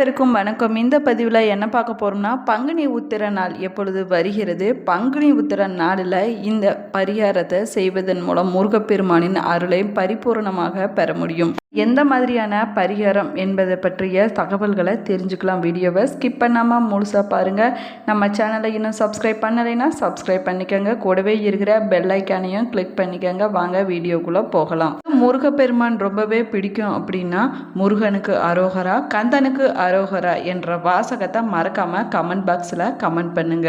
அனைவருக்கும் வணக்கம். இந்த பதிவில் என்ன பார்க்க போகிறோம்னா பங்குனி உத்திர நாள் எப்பொழுது வருகிறது? பங்குனி உத்திர நாளில் இந்த பரிகாரத்தை செய்வதன் மூலம் முருகப்பெருமானின் அருளை பரிபூரணமாக பெற முடியும். எந்த மாதிரியான பரிகாரம் என்பதை பற்றிய தகவல்களை தெரிஞ்சுக்கலாம் வீடியோவை ஸ்கிப் பண்ணாமல் முழுசாக பாருங்கள் நம்ம சேனலை இன்னும் சப்ஸ்கிரைப் பண்ணலைன்னா சப்ஸ்கிரைப் பண்ணிக்கோங்க. கூடவே இருக்கிற பெல் ஐக்கானையும் கிளிக் பண்ணிக்கோங்க. வாங்க வீடியோக்குள்ளே போகலாம். முருகப்பெருமான் ரொம்பவே பிடிக்கும் அப்படின்னா முருகனுக்கு அரோகரா கந்தனுக்கு அரோகரா என்ற வாசகத்தை மறக்காம கமெண்ட் பாக்ஸில் கமெண்ட் பண்ணுங்க.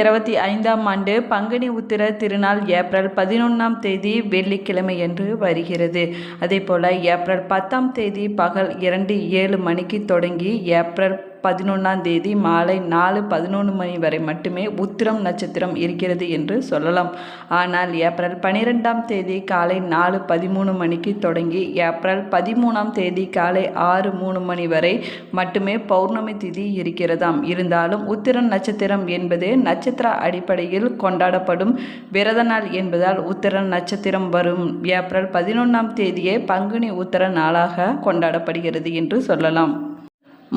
இருபத்தி ஐந்தாம் ஆண்டு பங்குனி உத்திர திருநாள் ஏப்ரல் பதினொன்றாம் தேதி வெள்ளிக்கிழமை என்று வருகிறது. அதே போல் ஏப்ரல் பத்தாம் தேதி பகல் இரண்டு ஏழு மணிக்கு தொடங்கி ஏப்ரல் பதினொன்றாம் தேதி மாலை நாலு பதினொன்று மணி வரை மட்டுமே உத்திரம் நட்சத்திரம் இருக்கிறது என்று சொல்லலாம். ஆனால் ஏப்ரல் பன்னிரெண்டாம் தேதி காலை நாலு பதிமூணு மணிக்கு தொடங்கி ஏப்ரல் பதிமூணாம் தேதி காலை ஆறு மூணு மணி வரை மட்டுமே பௌர்ணமி திதி இருக்கிறதாம். இருந்தாலும் உத்திரம் நட்சத்திரம் என்பது நட்சத்திர அடிப்படையில் கொண்டாடப்படும் விரத நாள் என்பதால் உத்திர நட்சத்திரம் வரும். ஏப்ரல் பதினொன்றாம் தேதியே பங்குனி உத்திர நாளாக கொண்டாடப்படுகிறது என்று சொல்லலாம்.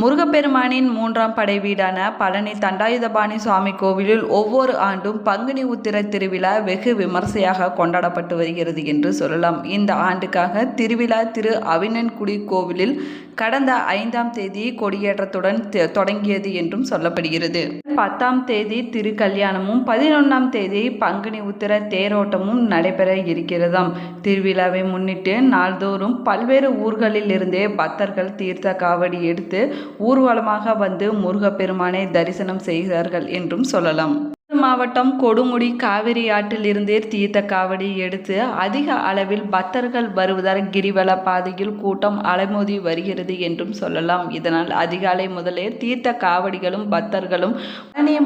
முருகப்பெருமானின் மூன்றாம் படை வீடான பழனி தண்டாயுதபாணி சுவாமி கோவிலில் ஒவ்வொரு ஆண்டும் பங்குனி உத்திர திருவிழா வெகு விமர்சையாக கொண்டாடப்பட்டு வருகிறது என்று சொல்லலாம். இந்த ஆண்டுக்காக திருவிழா திரு அவினன்குடி கோவிலில் கடந்த ஐந்தாம் தேதி கொடியேற்றத்துடன் தொடங்கியது என்றும் சொல்லப்படுகிறது. பத்தாம் தேதி திருக்கல்யாணமும் பதினொன்றாம் தேதி பங்குனி உத்திர தேரோட்டமும் நடைபெற இருக்கிறதாம். திருவிழாவை முன்னிட்டு நாள்தோறும் பல்வேறு ஊர்களில் இருந்தே பக்தர்கள் தீர்த்த காவடி எடுத்து ஊர்வலமாக வந்து முருகப்பெருமானை தரிசனம் செய்கிறார்கள் என்றும் சொல்லலாம். மாவட்டம் கொடுமுடி காவிரி ஆற்றிலிருந்தே தீர்த்த காவடி எடுத்து அதிக அளவில் பக்தர்கள் வருவதால் கிரிவல பாதையில் கூட்டம் அலைமோதி வருகிறது என்றும் சொல்லலாம். இதனால் அதிகாலை முதலே தீர்த்த காவடிகளும் பக்தர்களும்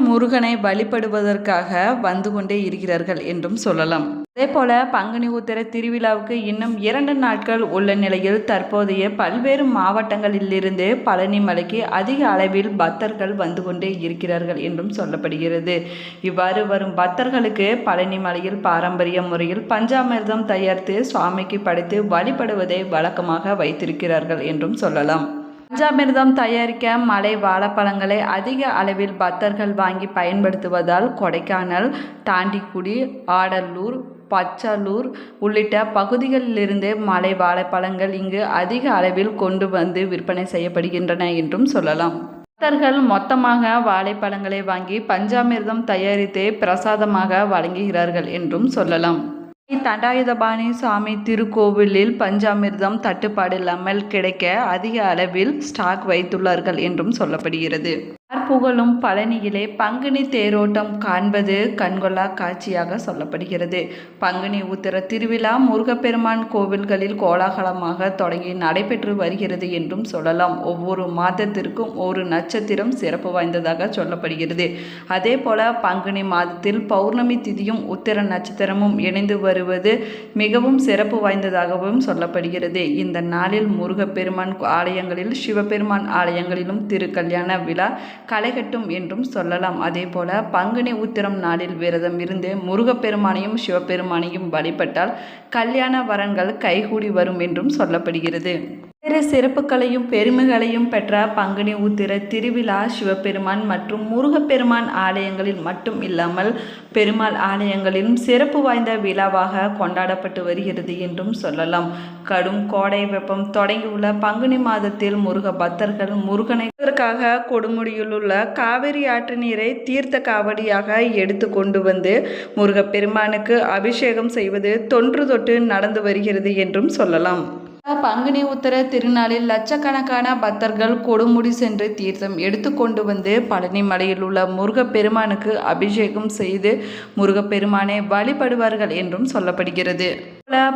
முருகனை வழிபடுவதற்காக வந்து கொண்டே இருக்கிறார்கள் என்றும் சொல்லலாம். அதே போல பங்குனி உத்திர திருவிழாவுக்கு இன்னும் இரண்டு நாட்கள் உள்ள நிலையில் தற்போதைய பல்வேறு மாவட்டங்களிலிருந்து பழனி மலைக்கு அதிக அளவில் பக்தர்கள் வந்து கொண்டே இருக்கிறார்கள் என்றும் சொல்லப்படுகிறது. இவ்வாறு வரும் பக்தர்களுக்கு பழனி மலையில் பாரம்பரிய முறையில் பஞ்சாமிர்தம் தயாரித்து சுவாமிக்கு படைத்து வழிபடுவதை வழக்கமாக வைத்திருக்கிறார்கள் என்றும் சொல்லலாம். பஞ்சாமிர்தம் தயாரிக்க மலை வாழைப்பழங்களை அதிக அளவில் பக்தர்கள் வாங்கி பயன்படுத்துவதால் கொடைக்கானல் தாண்டிக்குடி ஆடலூர் பச்சலூர் உள்ளிட்ட பகுதிகளிலிருந்து மலை வாழைப்பழங்கள் இங்கு அதிக அளவில் கொண்டு வந்து விற்பனை செய்யப்படுகின்றன என்றும் சொல்லலாம். பக்தர்கள் மொத்தமாக வாழைப்பழங்களை வாங்கி பஞ்சாமிர்தம் தயாரித்து பிரசாதமாக வழங்குகிறார்கள் என்றும் சொல்லலாம். தண்டாயுதபாணி சுவாமி திருக்கோவிலில் பஞ்சாமிர்தம் தட்டுப்பாடு இல்லாமல் கிடைக்க அதிக அளவில் ஸ்டாக் வைத்துள்ளார்கள் என்றும் சொல்லப்படுகிறது. புகழும் பழனியிலே பங்குனி தேரோட்டம் காண்பது கண்கொள்ளா காட்சியாக சொல்லப்படுகிறது. பங்குனி உத்திர திருவிழா முருகப்பெருமான் கோவில்களில் கோலாகலமாக தொடங்கி நடைபெற்று வருகிறது என்றும் சொல்லலாம். ஒவ்வொரு மாதத்திற்கும் ஒரு நட்சத்திரம் சிறப்பு வாய்ந்ததாக சொல்லப்படுகிறது. அதே போல பங்குனி மாதத்தில் பௌர்ணமி திதியும் உத்திர நட்சத்திரமும் இணைந்து வருவது மிகவும் சிறப்பு வாய்ந்ததாகவும் சொல்லப்படுகிறது. இந்த நாளில் முருகப்பெருமான் ஆலயங்களில் சிவபெருமான் ஆலயங்களிலும் திருக்கல்யாண விழா களைகட்டும் என்றும் சொல்லலாம். அதே போல பங்குனி உத்திரம் நாளில் விரதம் இருந்து முருகப்பெருமானையும் சிவபெருமானையும் வழிபட்டால் கல்யாண வரன்கள் கைகூடி வரும் என்றும் சொல்லப்படுகிறது. வேறு சிறப்புகளையும் பெருமைகளையும் பெற்ற பங்குனி உத்திர திருவிழா சிவபெருமான் மற்றும் முருகப்பெருமான் ஆலயங்களில் மட்டும் இல்லாமல் பெருமாள் ஆலயங்களிலும் சிறப்பு வாய்ந்த விழாவாக கொண்டாடப்பட்டு வருகிறது என்றும் சொல்லலாம். கடும் கோடை வெப்பம் தொடங்கியுள்ள பங்குனி மாதத்தில் முருக பக்தர்கள் முருகனை கொடுமுடியில் உள்ள காவிரி ஆற்று நீரை தீர்த்த காவடியாக எடுத்து கொண்டு வந்து முருகப்பெருமானுக்கு அபிஷேகம் செய்வது தொன்று தொட்டு நடந்து வருகிறது என்றும் சொல்லலாம். பங்குனி உத்தர திருநாளில் லட்சக்கணக்கான பக்தர்கள் கொடுமுடி சென்று தீர்த்தம் எடுத்துக்கொண்டு வந்து பழனி மலையில் உள்ள முருகப்பெருமானுக்கு அபிஷேகம் செய்து முருகப்பெருமானை வழிபடுவார்கள் என்றும் சொல்லப்படுகிறது.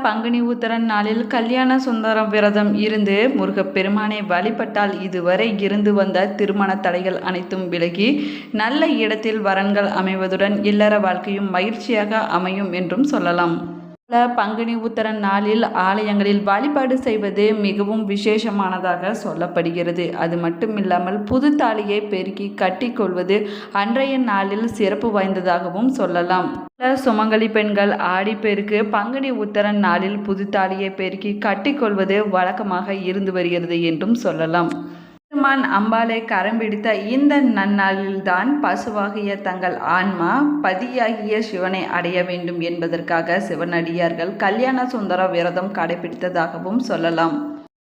பங்குனி உத்தரன் நாளில் கல்யாண சுந்தரம் விரதம் இருந்து முருகப்பெருமானை வழிபட்டால் இதுவரை இருந்து வந்த திருமண தடைகள் அனைத்தும் விலகி நல்ல இடத்தில் வரன்கள் அமைவதுடன் இல்லற வாழ்க்கையும் மகிழ்ச்சியாக அமையும் என்றும் சொல்லலாம். பங்குனி உத்தரன் நாளில் ஆலயங்களில் வழிபாடு செய்வது மிகவும் விசேஷமானதாக சொல்லப்படுகிறது. அது மட்டுமில்லாமல் புது தாலியை பெருக்கி கட்டிக்கொள்வது அன்றைய நாளில் சிறப்பு வாய்ந்ததாகவும் சொல்லலாம். சுமங்கலி பெண்கள் ஆடிப்பெருக்கு பங்குனி உத்தரன் நாளில் புது தாலியை பெருக்கி கட்டிக்கொள்வது வழக்கமாக இருந்து வருகிறது என்றும் சொல்லலாம். பெருமான் அம்பாளை கரம் பிடித்த இந்த நன்னாளில்தான் பசுவாகிய தங்கள் ஆன்மா பதியாகிய சிவனை அடைய வேண்டும் என்பதற்காக சிவனடியார்கள் கல்யாண சுந்தர விரதம் கடைபிடித்ததாகவும் சொல்லலாம்.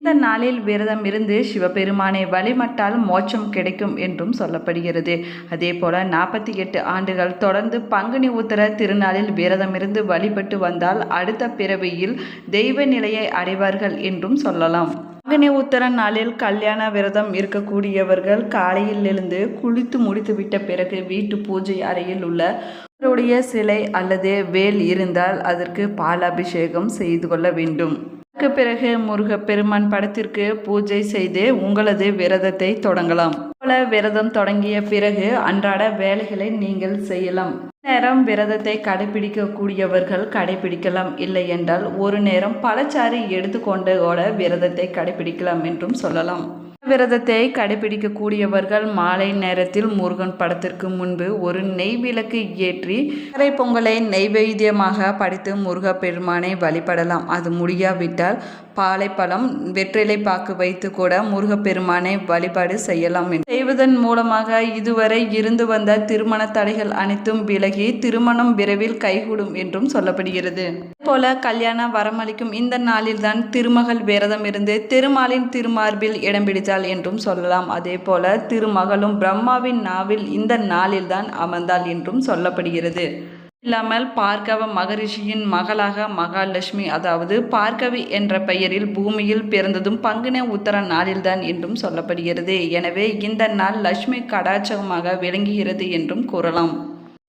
இந்த நாளில் விரதம் இருந்து சிவபெருமானை வழிமட்டால் மோட்சம் கிடைக்கும் என்றும் சொல்லப்படுகிறது. அதே போல நாற்பத்தி எட்டு ஆண்டுகள் தொடர்ந்து பங்குனி உத்தர திருநாளில் விரதம் இருந்து வழிபட்டு வந்தால் அடுத்த பிறவியில் தெய்வ நிலையை அடைவார்கள் என்றும் சொல்லலாம். பங்குனி உத்தர நாளில் கல்யாண விரதம் இருக்கக்கூடியவர்கள் காலையில் எழுந்து குளித்து முடித்துவிட்ட பிறகு வீட்டு பூஜை அறையில் உள்ள அவருடைய சிலை அல்லது வேல் இருந்தால் அதற்கு பாலாபிஷேகம் செய்து கொள்ள வேண்டும். அதற்கு பிறகு முருகப்பெருமான் படத்திற்கு பூஜை செய்து உங்களது விரதத்தை தொடங்கலாம். போல விரதம் தொடங்கிய பிறகு அன்றாட வேலைகளை நீங்கள் செய்யலாம். நேரம் விரதத்தை கடைபிடிக்கக்கூடியவர்கள் கடைபிடிக்கலாம் இல்லை என்றால் ஒரு நேரம் பழச்சாறு எடுத்துக்கொண்டு கூட விரதத்தை கடைபிடிக்கலாம் என்றும் சொல்லலாம். விரதத்தை கடைபிடிக்கக்கூடியவர்கள் மாலை நேரத்தில் முருகன் படத்திற்கு முன்பு ஒரு நெய் விளக்கு ஏற்றி கரை பொங்கலை நெய்வேத்தியமாக முருகப் பெருமானை வழிபடலாம். அது முடியாவிட்டால் பாலைப்பழம் வெற்றிலை பாக்கு வைத்து கூட முருகப்பெருமானை வழிபாடு செய்யலாம் செய்வதன் மூலமாக இதுவரை இருந்து வந்த திருமண தடைகள் அனைத்தும் விலகி திருமணம் விரைவில் கைகூடும் என்றும் சொல்லப்படுகிறது. போல கல்யாண வரமளிக்கும் இந்த நாளில்தான் திருமகள் விரதம் இருந்து திருமாலின் திருமார்பில் இடம் பிடித்தாள் என்றும் சொல்லலாம். அதே போல திருமகளும் பிரம்மாவின் நாவில் இந்த நாளில்தான் அமர்ந்தாள் என்றும் சொல்லப்படுகிறது. இல்லாமல் பார்க்கவ மகரிஷியின் மகளாக மகாலட்சுமி அதாவது பார்க்கவி என்ற பெயரில் பூமியில் பிறந்ததும் பங்குனி உத்தர நாளில்தான் என்றும் சொல்லப்படுகிறது. எனவே இந்த நாள் லட்சுமி கடாட்சகமாக விளங்குகிறது என்றும் கூறலாம்.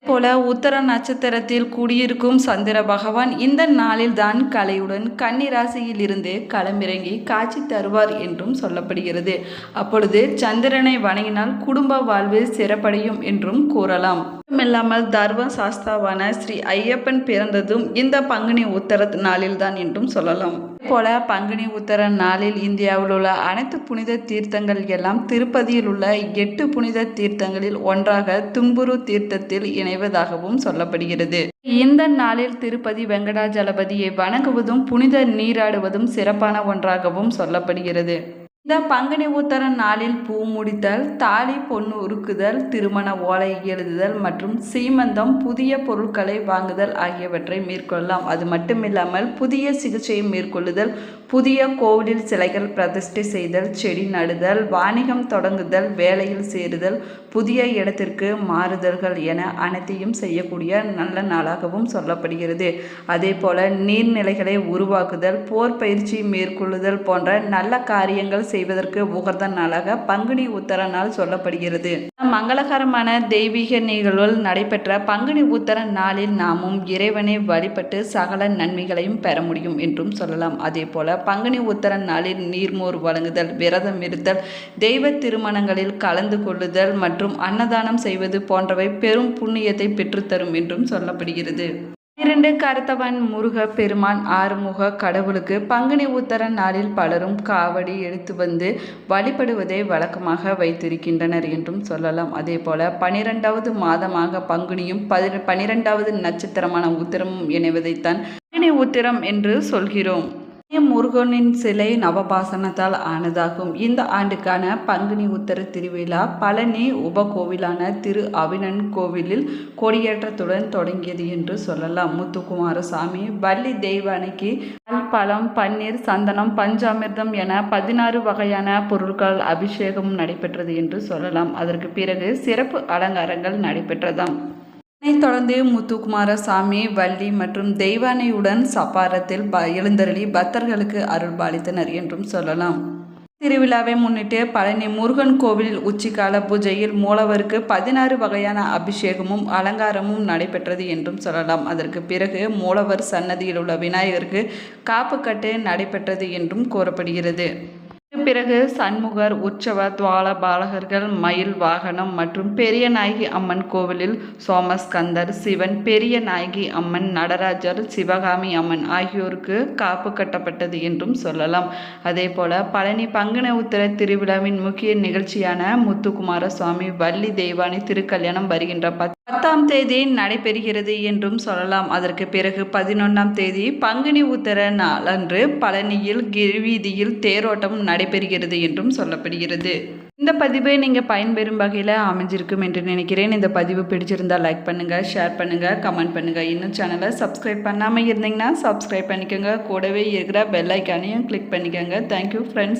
போல உத்தர நட்சத்திரத்தில் குடியிருக்கும் சந்திர பகவான் இந்த நாளில் தான் கலையுடன் கன்னிராசியில் இருந்து களமிறங்கி காட்சி தருவார் என்றும் சொல்லப்படுகிறது. அப்பொழுது சந்திரனை வணங்கினால் குடும்ப வாழ்வு சிறப்படையும் என்றும் கூறலாம். மட்டுமில்லாமல் தர்ம சாஸ்தாவான ஸ்ரீ ஐயப்பன் பிறந்ததும் இந்த பங்குனி உத்தர நாளில்தான் என்றும் சொல்லலாம். போல பங்குனி உத்தர நாளில் இந்தியாவில் உள்ள அனைத்து புனித தீர்த்தங்கள் எல்லாம் திருப்பதியில் உள்ள எட்டு புனித தீர்த்தங்களில் ஒன்றாக தும்புரு தீர்த்தத்தில் இணைவதாகவும் சொல்லப்படுகிறது. இந்த நாளில் திருப்பதி வெங்கடாஜலபதியை வணங்குவதும் புனித நீராடுவதும் சிறப்பான ஒன்றாகவும் சொல்லப்படுகிறது. இந்த பங்குனி உத்தர நாளில் பூ முடித்தல் தாலி பொண்ணு உருக்குதல் திருமண ஓலை எழுதுதல் மற்றும் சீமந்தம் புதிய பொருட்களை வாங்குதல் ஆகியவற்றை மேற்கொள்ளலாம். அது மட்டுமில்லாமல் புதிய சிகிச்சையை மேற்கொள்ளுதல் புதிய கோவிலில் சிலைகள் பிரதிஷ்டை செய்தல் செடி நடுதல் வாணிகம் தொடங்குதல் வேலையில் சேருதல் புதிய இடத்திற்கு மாறுதல்கள் என அனைத்தையும் செய்யக்கூடிய நல்ல நாளாகவும் சொல்லப்படுகிறது. அதே போல நீர்நிலைகளை உருவாக்குதல் போர் பயிற்சி மேற்கொள்ளுதல் போன்ற நல்ல காரியங்கள் செய்வதற்கு உகர்ந்த நாளாக பங்குனி உத்தர நாள் சொல்லப்படுகிறது. மங்களகரமான தெய்வீக நிகழ்வுகள் நடைபெற்ற பங்குனி உத்தர நாளில் நாமும் இறைவனை வழிபட்டு சகல நன்மைகளையும் பெற முடியும் என்றும் சொல்லலாம். அதே போல பங்குனி உத்தர நாளில் நீர்மோர் வழங்குதல் விரதம் இருத்தல் தெய்வ திருமணங்களில் கலந்து கொள்ளுதல் மற்றும் அன்னதானம் செய்வது போன்றவை பெரும் புண்ணியத்தை பெற்றுத்தரும் என்றும் சொல்லப்படுகிறது. இரண்டு கருத்தவன் முருக பெருமான் ஆறுமுக கடவுளுக்கு பங்குனி உத்தர நாளில் பலரும் காவடி எடுத்து வந்து வழிபடுவதை வழக்கமாக வைத்திருக்கின்றனர் என்றும் சொல்லலாம். அதே போல பனிரெண்டாவது மாதமாக பங்குனியும் பதி பனிரெண்டாவது நட்சத்திரமான உத்திரமும் இணைவதைத்தான் பங்குனி உத்திரம் என்று சொல்கிறோம். முருகனின் சிலை நவபாசனத்தால் ஆனதாகும். இந்த ஆண்டுக்கான பங்குனி உத்தர திருவிழா பழனி உபகோவிலான திரு அவினன் கோவிலில் கொடியேற்றத்துடன் தொடங்கியது என்று சொல்லலாம். முத்துக்குமாரசாமி வள்ளி தெய்வானைக்கு பழம் பன்னீர் சந்தனம் பஞ்சாமிர்தம் என பதினாறு வகையான பொருட்கள் அபிஷேகம் நடைபெற்றது என்று சொல்லலாம். அதற்கு பிறகு சிறப்பு அலங்காரங்கள் நடைபெற்றதாம். இதனைத் தொடர்ந்து முத்துக்குமாரசாமி வள்ளி மற்றும் தெய்வானையுடன் சப்பாரத்தில் ப எழுந்தருளி பக்தர்களுக்கு அருள்பாலித்தனர் என்றும் சொல்லலாம். திருவிழாவை முன்னிட்டு பழனி முருகன் கோவில் உச்சிக்கால பூஜையில் மூலவருக்கு பதினாறு வகையான அபிஷேகமும் அலங்காரமும் நடைபெற்றது என்றும் சொல்லலாம். அதற்கு பிறகு மூலவர் சன்னதியில் உள்ள விநாயகருக்கு காப்புக்கட்டு நடைபெற்றது என்றும் கூறப்படுகிறது. பிறகு சண்முகர் உற்சவ துவால பாலகர்கள் மயில் வாகனம் மற்றும் பெரிய நாயகி அம்மன் கோவிலில் சோமஸ்கந்தர் சிவன் பெரிய நாயகி அம்மன் நடராஜர் சிவகாமி அம்மன் ஆகியோருக்கு காப்பு கட்டப்பட்டது என்றும் சொல்லலாம். அதே போல பழனி பங்குன உத்தர திருவிழாவின் முக்கிய நிகழ்ச்சியான முத்துக்குமார சுவாமி வள்ளி தெய்வானை திருக்கல்யாணம் வருகின்ற பத் பத்தாம் தேதி நடைபெறுகிறது என்றும் சொல்லலாம். அதற்கு பிறகு பதினொன்றாம் தேதி பங்குனி உத்தர நாளன்று பழனியில் கிரிவீதியில் தேரோட்டம் நடைபெறுகிறது என்றும் சொல்லப்படுகிறது. இந்த பதிவை நீங்கள் பயன்பெறும் வகையில் அமைஞ்சிருக்கும் என்று நினைக்கிறேன். இந்த பதிவு பிடிச்சிருந்தால் லைக் பண்ணுங்கள் ஷேர் பண்ணுங்கள் கமெண்ட் பண்ணுங்கள் இன்னும் சேனலை சப்ஸ்கிரைப் பண்ணாமல் இருந்தீங்கன்னா சப்ஸ்கிரைப் பண்ணிக்கோங்க. கூடவே இருக்கிற பெல் ஐக்கானையும் கிளிக் பண்ணிக்கோங்க. Thank you friends